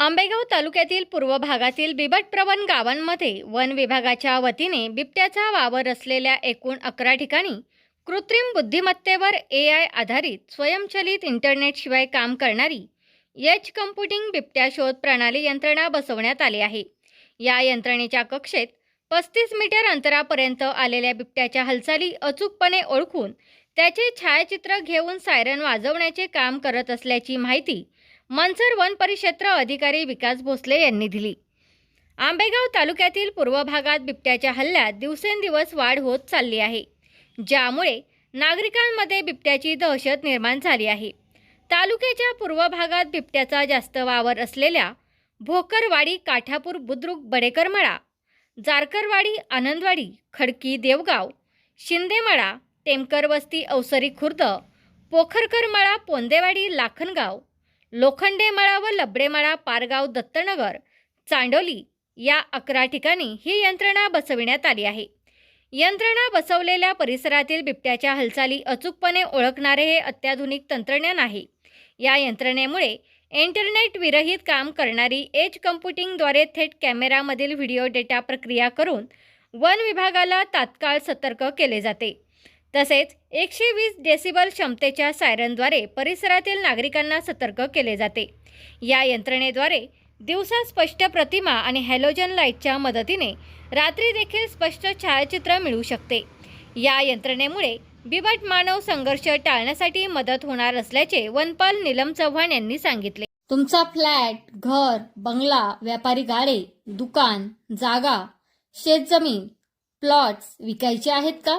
आंबेगाव तालुक्यातील पूर्व भागातील बिबटप्रवण गावांमध्ये वन विभागाच्या वतीने बिबट्याचा वावर असलेल्या एकूण अकरा ठिकाणी कृत्रिम बुद्धिमत्तेवर ए आय आधारित स्वयंचलित इंटरनेटशिवाय काम करणारी एच कम्प्युटिंग बिबट्या शोध प्रणाली यंत्रणा बसवण्यात आली आहे. या यंत्रणेच्या कक्षेत पस्तीस मीटर अंतरापर्यंत आलेल्या बिबट्याच्या हालचाली अचूकपणे ओळखून त्याचे छायाचित्र घेऊन सायरन वाजवण्याचे काम करत असल्याची माहिती मनसर वन परिक्षेत्र अधिकारी विकास भोसले यांनी दिली. आंबेगाव तालुक्यातील पूर्व भागात बिबट्याच्या हल्ल्यात दिवसेंदिवस वाढ होत चालली आहे ज्यामुळे नागरिकांमध्ये बिबट्याची दहशत निर्माण झाली आहे. तालुक्याच्या पूर्व भागात बिबट्याचा जास्त वावर असलेल्या भोकरवाडी काठापूर बुद्रुक बडेकरमळा जारकरवाडी आनंदवाडी खडकी देवगाव शिंदेमळा टेमकर वस्ती अवसरी खुर्द पोखरकरमळा पोंदेवाडी लाखनगाव लोखंडेमळा व लबडेमळा पारगाव दत्तनगर चांडोली या अकरा ठिकाणी ही यंत्रणा बसविण्यात आली आहे. यंत्रणा बसवलेल्या परिसरातील बिबट्याच्या हालचाली अचूकपणे ओळखणारे हे अत्याधुनिक तंत्रज्ञान आहे. या यंत्रणेमुळे इंटरनेट विरहित काम करणारी एज कम्प्युटिंगद्वारे थेट कॅमेरामधील व्हिडिओ डेटा प्रक्रिया करून वन विभागाला तात्काळ सतर्क केले जाते. तसेच एकशे वीस डेसिबल क्षमतेच्या सायरनद्वारे परिसरातील नागरिकांना सतर्क केले जाते. या यंत्रणेद्वारे दिवसा स्पष्ट प्रतिमा आणि हॅलोजन लाईटच्या मदतीने रात्री देखील स्पष्ट छायाचित्र मिळू शकते. या यंत्रणेमुळे बिबट मानव संघर्ष टाळण्यासाठी मदत होणार असल्याचे वनपाल नीलम चव्हाण यांनी सांगितले. तुमचा फ्लॅट घर बंगला व्यापारी गाडे दुकान जागा शेतजमीन प्लॉट्स विकायचे आहेत का?